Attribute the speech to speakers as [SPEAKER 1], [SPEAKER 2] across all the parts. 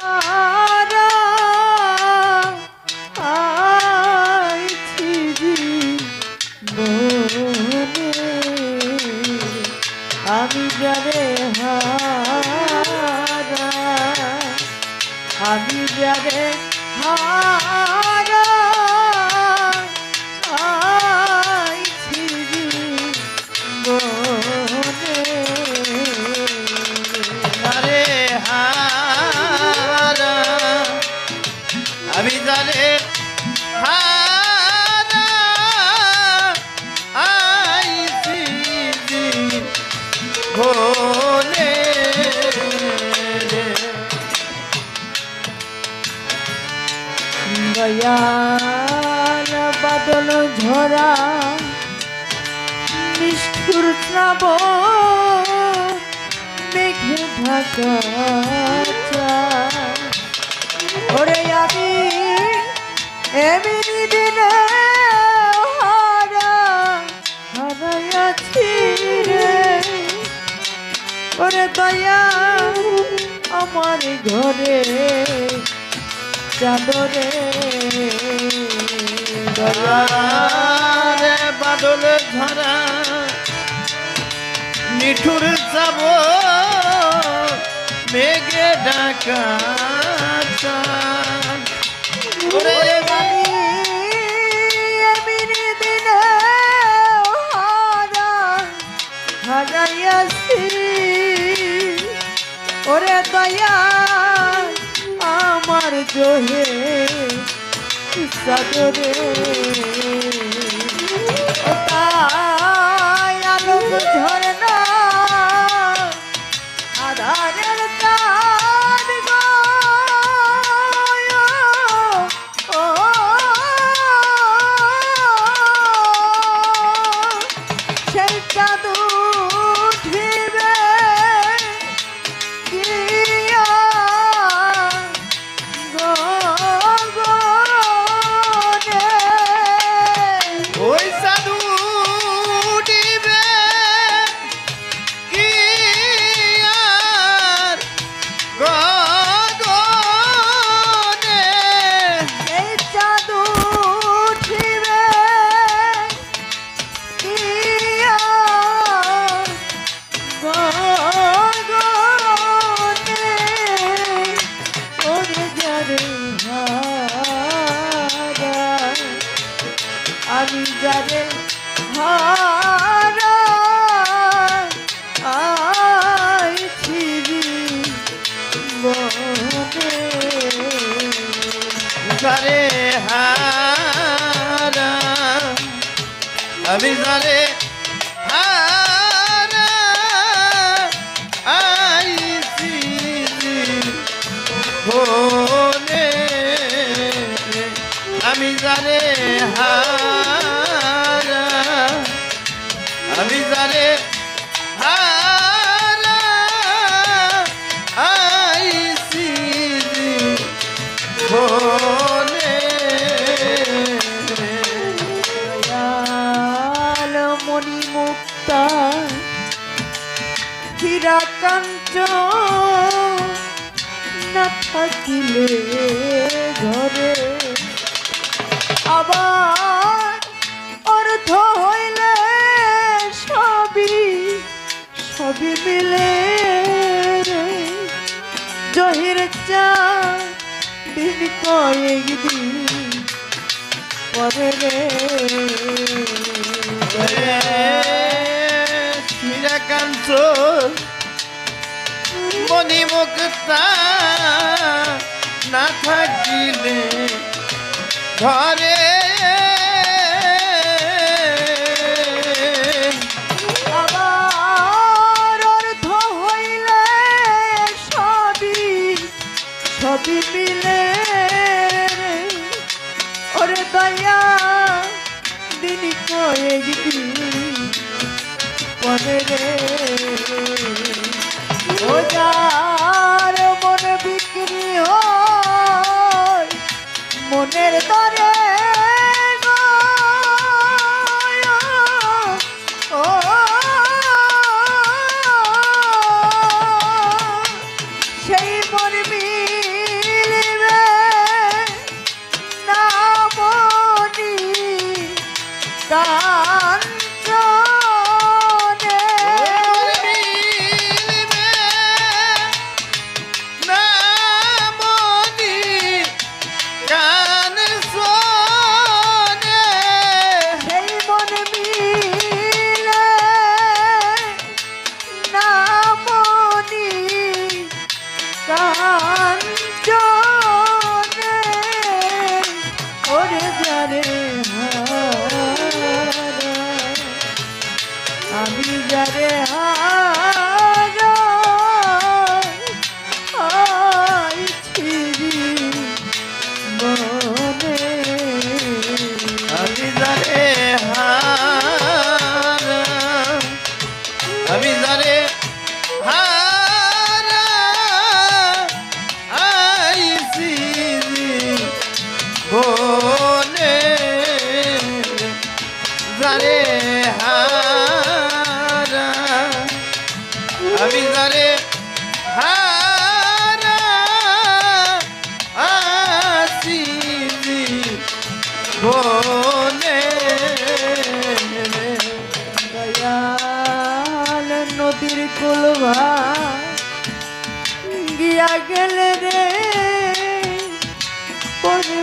[SPEAKER 1] হারা দয়াল বাদল ঝরা নিষ্ঠুর শ্রাব মেঘে ঢাকা। ওরে আমি এমনি দিনে হারা হারাইয়াছি রে ওরে দয়া, আমার ঘরে চাদরে
[SPEAKER 2] রে বাদল ধরা নিঠুর যাব মেঘে ডাকা। ওরে
[SPEAKER 1] সাদরে আলোক ঝরনা আধারের আমি যারে হীরা না থাকিলে ঘরে। আবার অর্থ হইলে সবই সবই মিলে জহির চা দিন কয়েক দিন পরে রে।
[SPEAKER 2] শ্রীরাকান্ত মণিমুক্তা না থাকিলে ঘরে
[SPEAKER 1] যাবে রে। ও যার মনে বিক্রি হয় মনের দরে done আমি যারে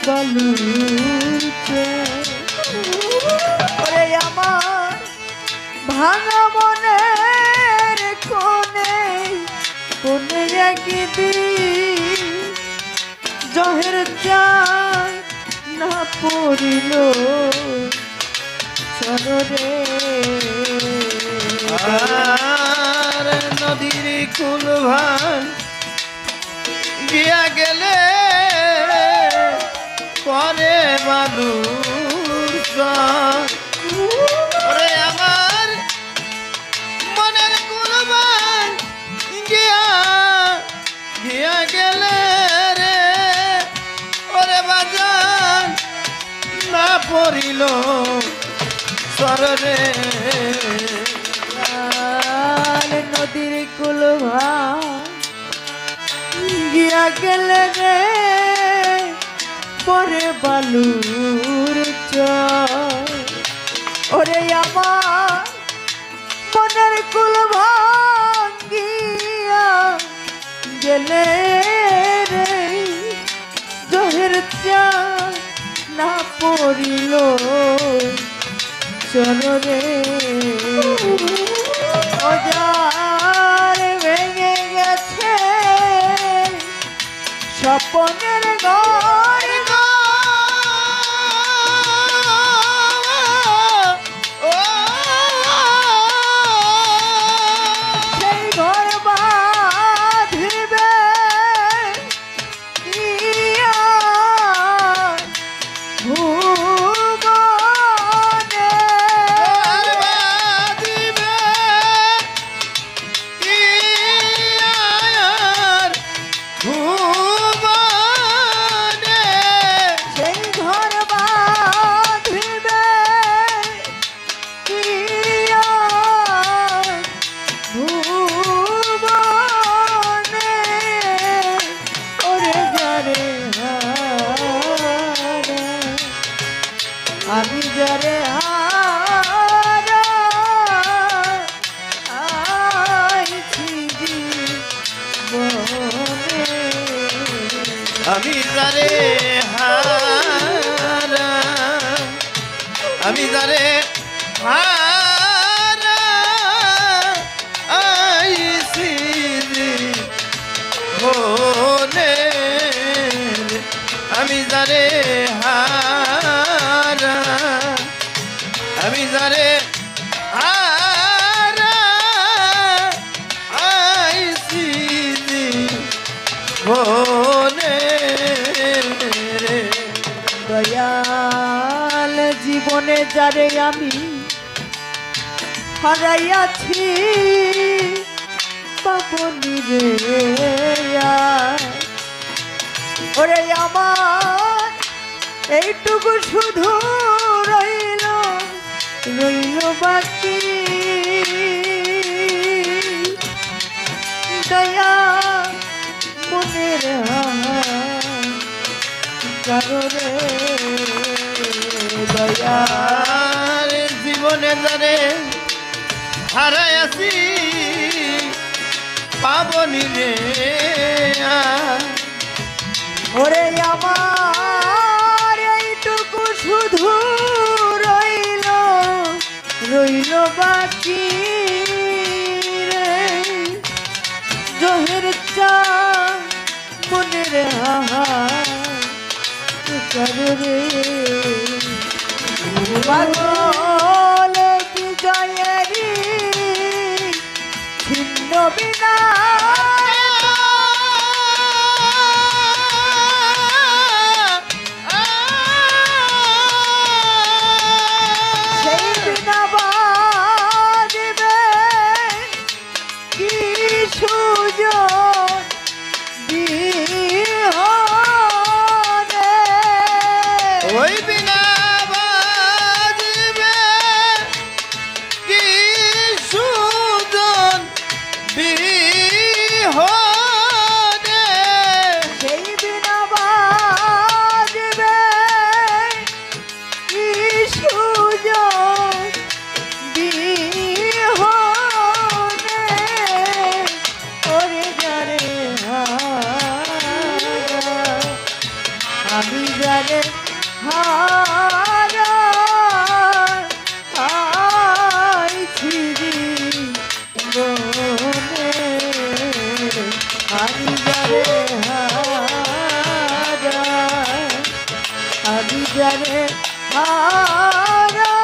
[SPEAKER 1] পরে বালুতে ওরে আমার ভাঙা মনের কোনে কোনে গিদি জহের চাই না পড়িল। চররে
[SPEAKER 2] আর নদীর কুল ভান গিয়া গেলে পরে ওরে আমার মনের কুল ভান গিয়া গিয়া গেলে রে। ওরে বাজান, না পড়িল
[SPEAKER 1] লাল নদীর কুলভা গিয়া গেলে রে। পরে বালুর ওরে আমার মনের কুলভা গিয়া গেলে রে। জহের না পড়িল। চররে অজার ভেঙে গেছে। স্বপনের ঘর আমি যারে
[SPEAKER 2] আমি
[SPEAKER 1] হারাইয়াছি পাপনি রে। ওরে আমার, এইটুকু শুধু রইল রইল বাকি দয়া মনের কারণে দয়া
[SPEAKER 2] আর জীবনে জানে হারাই আছি পাবনি রে।
[SPEAKER 1] ওরে পাগল বিজয়েরই ছিন্ন বিনা আমি জানে হারা